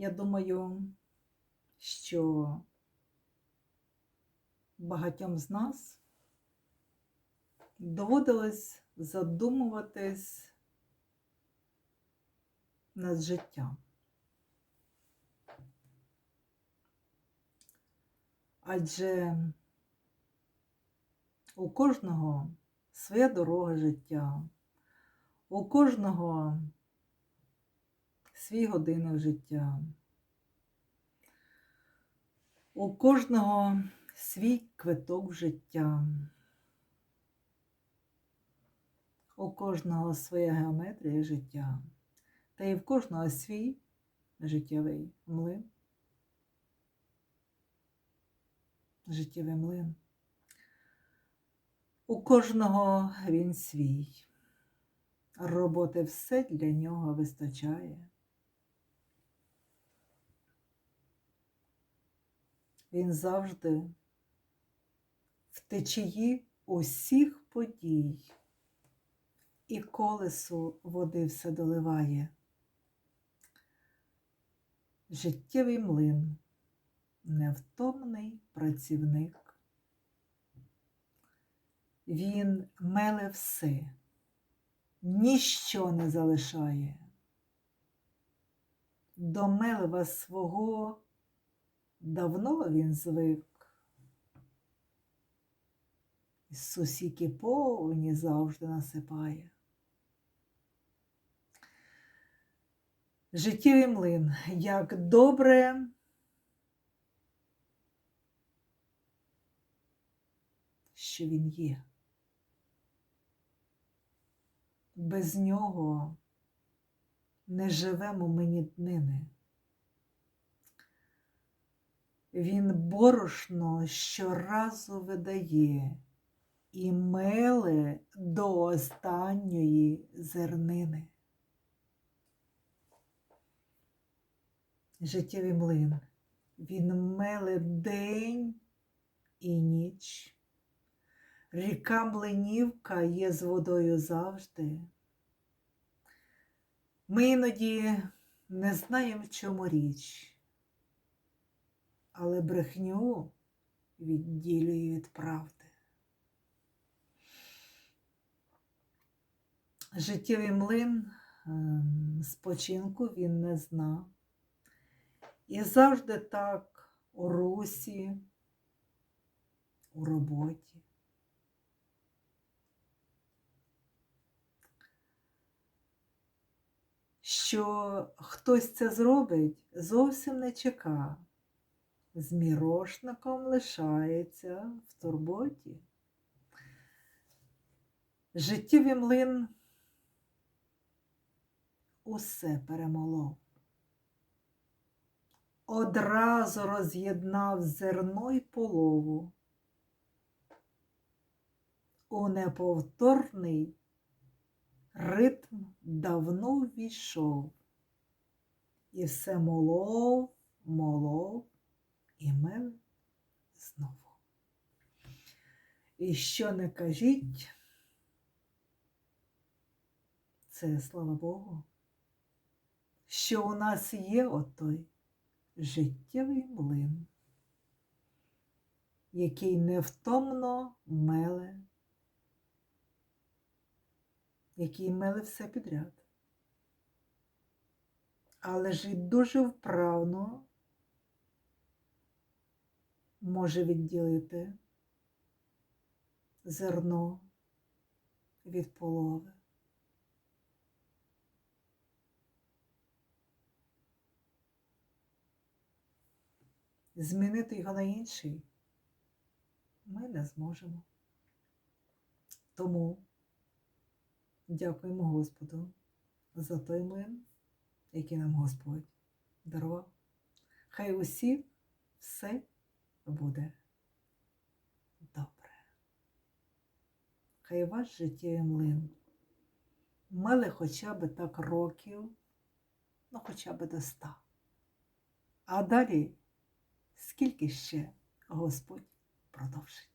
Я думаю, що багатьом з нас доводилось задумуватись над життям. Адже у кожного своя дорога життя, у кожного свій годинник життя, у кожного свій квиток в життя, у кожного своя геометрія життя, та і в кожного свій життєвий млин. Життєвий млин. У кожного він свій. Роботи все для нього вистачає. Він завжди в течії усіх подій і колесу води все доливає. Життєвий млин, невтомний працівник. Він меле все, ніщо не залишає. До мелева свого давно він звик. Сусіки повні завжди насипає. Життєвий млин, як добре що він є. Без нього не живемо ми ні днини. Він борошно щоразу видає і меле до останньої зернини. Життєвий млин, він меле день і ніч. Ріка Млинівка є з водою завжди. Ми іноді не знаємо, в чому річ, але брехню відділює від правди. Життєвий млин ем, спочинку він не знав. І завжди так у русі, у роботі. Що хтось це зробить, зовсім не чека. З мірошником лишається в турботі. Життєвий млин усе перемолов. Одразу роз'єднав зерно й полову. У неповторний ритм давно ввійшов, і все молов, молов і мел знову. І що не кажіть, це слава Богу, що у нас є отой життєвий млин, який невтомно меле який мели все підряд. Але ж і дуже вправно може відділити зерно від полови. Змінити його на інший ми не зможемо. Тому Дякуємо Господу за той млин, який нам Господь дарував. Хай усі все буде добре. Хай ваш життєвий млин мали хоча б так років, ну хоча б до ста. А далі скільки ще Господь продовжить.